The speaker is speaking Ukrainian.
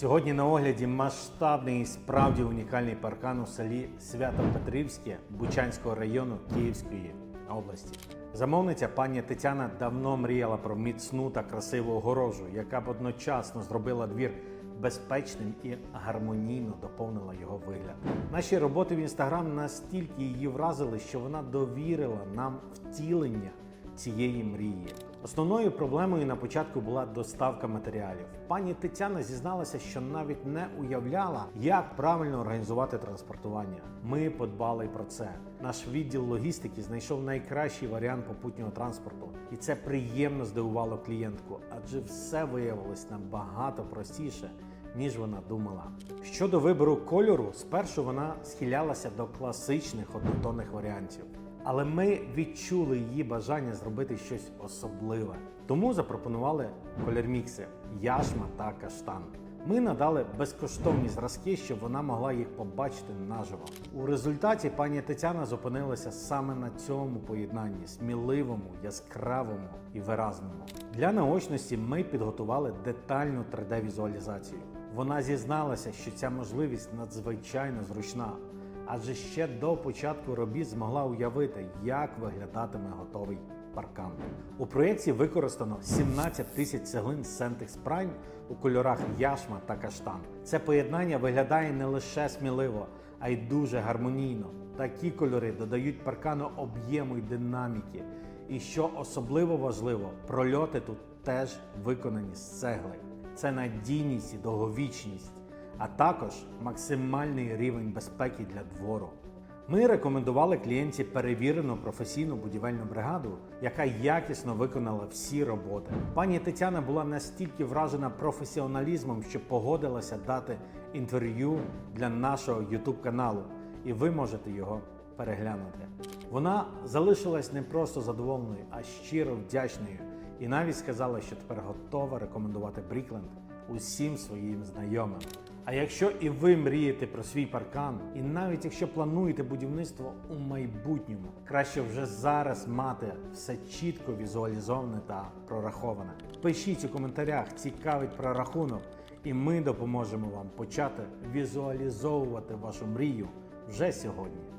Сьогодні на огляді масштабний і справді унікальний паркан у селі Свято-Петрівське Бучанського району Київської області. Замовниця пані Тетяна давно мріяла про міцну та красиву огорожу, яка б одночасно зробила двір безпечним і гармонійно доповнила його вигляд. Наші роботи в інстаграм настільки її вразили, що вона довірила нам втілення цієї мрії. Основною проблемою на початку була доставка матеріалів. Пані Тетяна зізналася, що навіть не уявляла, як правильно організувати транспортування. Ми подбали про це. Наш відділ логістики знайшов найкращий варіант попутнього транспорту, і це приємно здивувало клієнтку, адже все виявилось набагато простіше. Ніж вона думала. Щодо вибору кольору, спершу вона схилялася до класичних однотонних варіантів. Але ми відчули її бажання зробити щось особливе. Тому запропонували колірмікси яшма та каштан. Ми надали безкоштовні зразки, щоб вона могла їх побачити наживо. У результаті пані Тетяна зупинилася саме на цьому поєднанні сміливому, яскравому і виразному. Для наочності ми підготували детальну 3D-візуалізацію. Вона зізналася, що ця можливість надзвичайно зручна адже ще до початку робіт змогла уявити, як виглядатиме готовий паркан. У проєкті використано 17 тисяч цеглин Centex Prime у кольорах яшма та каштан. Це поєднання виглядає не лише сміливо, а й дуже гармонійно. Такі кольори додають паркану об'єму й динаміки. І що особливо важливо, прольоти тут теж виконані з цегли. Це надійність і довговічність а також максимальний рівень безпеки для двору. Ми рекомендували клієнті перевірену професійну будівельну бригаду, яка якісно виконала всі роботи. Пані Тетяна була настільки вражена професіоналізмом, що погодилася дати інтерв'ю для нашого YouTube каналу, і ви можете його переглянути. Вона залишилась не просто задоволеною, а щиро вдячною, і навіть сказала, що тепер готова рекомендувати Брікленд усім своїм знайомим. А якщо і ви мрієте про свій паркан, і навіть якщо плануєте будівництво у майбутньому, краще вже зараз мати все чітко візуалізоване та прораховане. Пишіть у коментарях, цікавить прорахунок, і ми допоможемо вам почати візуалізовувати вашу мрію вже сьогодні.